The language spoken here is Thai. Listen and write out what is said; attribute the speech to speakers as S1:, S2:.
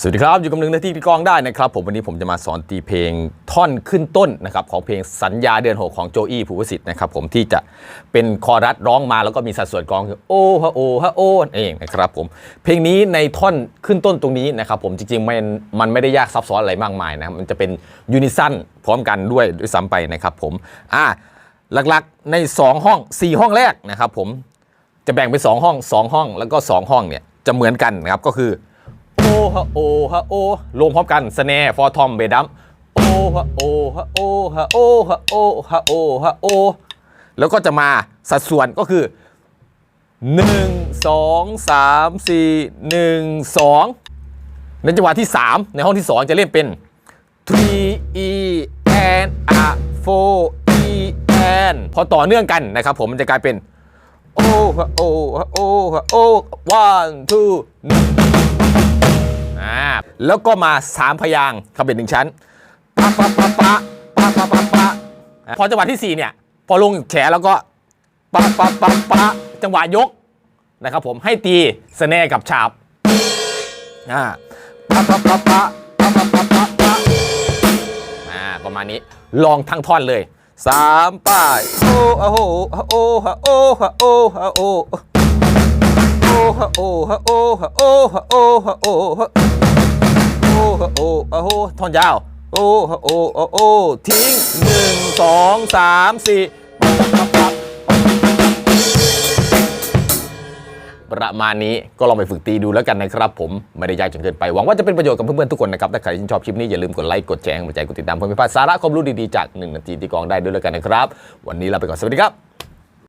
S1: สวัสดีครับ อยู่กับหนึ่งนาทีที่กลองได้นะครับ ผมวันนี้ผมจะมาสอนตีเพลงท่อนขึ้นต้นนะครับของเพลงสัญญาเดือนหกของโจอี้ภูวสิทธิ์นะครับผมที่จะเป็นคอรัสร้องมาแล้วก็มีสัดส่วนกลองคือโอ้ฮะโอ้ฮะโอ้นั่เองนะครับผมเพลงนี้ในท่อนขึ้นต้นตรงนี้นะครับผมจริงๆมันมันไม่ได้ยากซับซ้อนอะไรมากมายนะครับมันจะเป็นยูนิซันพร้อมกันด้วยด้วยซ้ำไปนะครับผมอ่าหลักๆใน 2 ห้อง 4 ห้องแรกนะครับผมจะแบ่งเป็น2ห้อง 2 ห้องแล้วก็ 2 ห้องเนี่ยจะเหมือนกันนะครับก็คือ ฮะโอ้ฮะโอ้ลงพร้อมกันสแนร์ฟอร์ทอมเบดัมโอ้ฮะโอ้ฮะโอ้ฮะโอ้ฮะโอ้ฮะโอ้ฮะโอแล้วก็จะมาสัดส่วนก็คือ1 2 3 4 1 2ในจังหวะที่3ในห้องที่2จะเล่นเป็น3 e and a 4 e and พอต่อเนื่องกันนะครับผมมันจะกลายเป็นโอ้ฮะโอ้ฮะโอ้ฮะโอ้ one two หนึ่ง อ่าแล้วก็มาสามพยางค์คำเป็นหนึ่งชั้นปะปะปะปะปะปะปะปะพอจังหวะที่สี่เนี่ย พอลงแขนแล้วก็ปะปะปะปะจังหวะยกนะครับผมให้ตีสแนร์กับฉาบอ่าปะปะปะปะปะปะปะปะปะอ่าประมาณนี้ลองทั้งท่อนเลยสามป้ายโอ้ฮะโอ้ฮะโอ้ฮะโอ้ฮะโอ้ฮะโอ้โอ้ฮะโอ้ฮะโอ้ฮะโอ้ฮะโอ้ฮะโอ้ฮะ โอ้โอ้โอ้ท่อนยาว โอ้ฮะโอ้โอ้ทิ้งหนึ่งสองสามสี่ประมาณนี้ก็ลองไปฝึกตีดูแล้วกันนะครับ ผมไม่ได้ยากจนเกินไป หวังว่าจะเป็นประโยชน์กับเพื่อนๆทุกคนนะครับ ถ้าใครชื่นชอบคลิปนี้อย่าลืมกดไลค์กดแชร์กำลังใจกดติดตามเพื่อนๆสาระความรู้ดีๆจากหนึ่งนาทีที่กองได้ด้วยแล้วกันนะครับ วันนี้ลาไปก่อนสวัสดีครับ